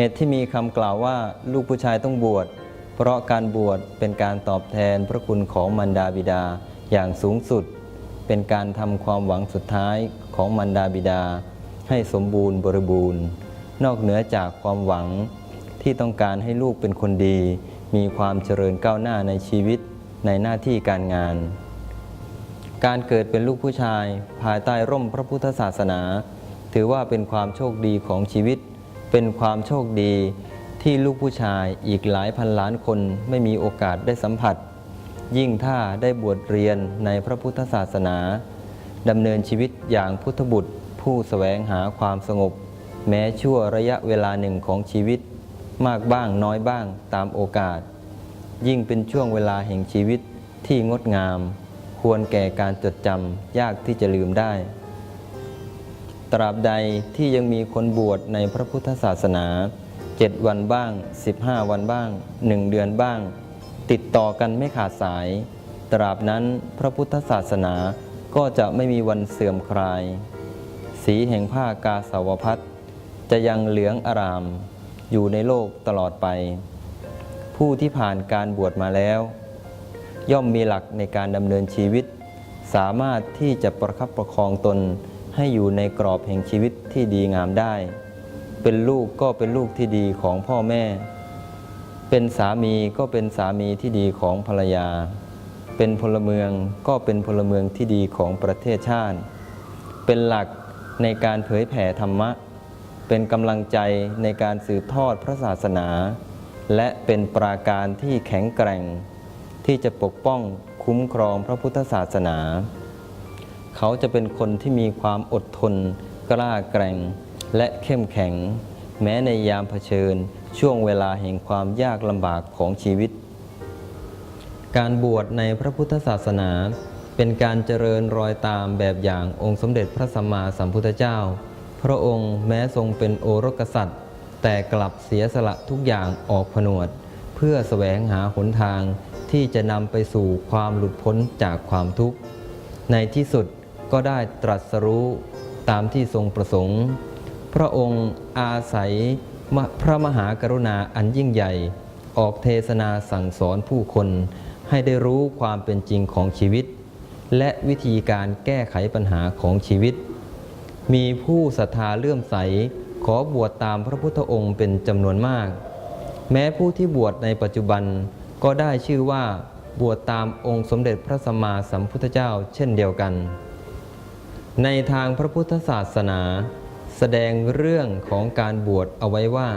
เหตุที่มีคำกล่าวว่าลูกผู้ชายต้องบวช เพราะการบวชเป็นการตอบแทนพระคุณของมารดาบิดาอย่างสูงสุด เป็นการทำความหวังสุดท้ายของมารดาบิดา ให้สมบูรณ์บริบูรณ์ นอกเหนือจากความหวังที่ต้องการให้ลูกเป็นคนดี มีความเจริญก้าวหน้าในชีวิตในหน้าที่การงาน การเกิดเป็นลูกผู้ชาย ภายใต้ร่มพระพุทธศาสนา ถือว่าเป็นความโชคดีของชีวิต เป็นความโชคดีที่ลูกผู้ชายอีกหลายพันล้านคนไม่มีโอกาสได้สัมผัส ยิ่งถ้าได้บวชเรียนในพระพุทธศาสนาดำเนินชีวิตอย่างพุทธบุตรผู้สแสวงหาความสงบ แม้ชั่วระยะเวลาหนึ่งของชีวิต มากบ้างน้อยบ้างตามโอกาส ยิ่งเป็นช่วงเวลาแห่งชีวิตที่งดงาม ควรแก่การจดจำยากที่จะลืมได้ ตราบใดที่ยังมีคนบวชในพระพุทธศาสนาเจ็ดวันบ้าง 15 วันบ้างหนึ่งเดือนบ้าง ติดต่อกันไม่ขาดสาย ตราบนั้นพระพุทธศาสนาก็จะไม่มีวันเสื่อมคลาย สีแห่งผ้ากาสาวพัดจะยังเหลืองอาราม อยู่ในโลกตลอดไป ผู้ที่ผ่านการบวชมาแล้ว ย่อมมีหลักในการดำเนินชีวิต สามารถที่จะประคับประคองตน ให้อยู่ในกรอบแห่งชีวิตที่ดีงามได้ เป็นลูกก็เป็นลูกที่ดีของพ่อแม่ เป็นสามีก็เป็นสามีที่ดีของภรรยา เป็นพลเมืองก็เป็นพลเมืองที่ดีของประเทศชาติ เป็นหลักในการเผยแผ่ธรรมะ เป็นกำลังใจในการสืบทอดพระศาสนา และเป็นปราการที่แข็งแกร่ง ที่จะปกป้องคุ้มครองพระพุทธศาสนา เขาจะเป็นคนที่มีความอดทน กล้าแกร่ง และเข้มแข็ง แม้ในยามเผชิญ ช่วงเวลาแห่งความยากลำบากของชีวิต การบวชในพระพุทธศาสนา เป็นการเจริญรอยตามแบบอย่างองค์สมเด็จพระสัมมาสัมพุทธเจ้า พระองค์แม้ทรงเป็นโอรสกษัตริย์แต่กลับเสียสละทุกอย่างออกผนวด เพื่อแสวงหาหนทางที่จะนำไปสู่ความหลุดพ้นจากความทุกข์ ในที่สุด ก็ได้ตรัสรู้ตามที่ทรงประสงค์ พระองค์อาศัยพระมหากรุณาอันยิ่งใหญ่ ออกเทศนาสั่งสอนผู้คน ให้ได้รู้ความเป็นจริงของชีวิต และวิธีการแก้ไขปัญหาของชีวิต มีผู้ศรัทธาเลื่อมใสขอบวชตามพระพุทธองค์เป็นจำนวนมาก แม้ผู้ที่บวชในปัจจุบันก็ได้ชื่อว่าบวชตามองค์สมเด็จพระสัมมาสัมพุทธเจ้าเช่นเดียวกัน ในทางพระพุทธศาสนา แสดงเรื่องของการบวชเอาไว้ว่า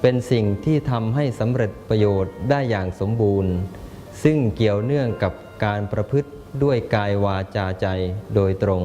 เป็นสิ่งที่ทำให้สำเร็จประโยชน์ได้อย่างสมบูรณ์ ซึ่งเกี่ยวเนื่องกับการประพฤติด้วยกายวาจาใจโดยตรง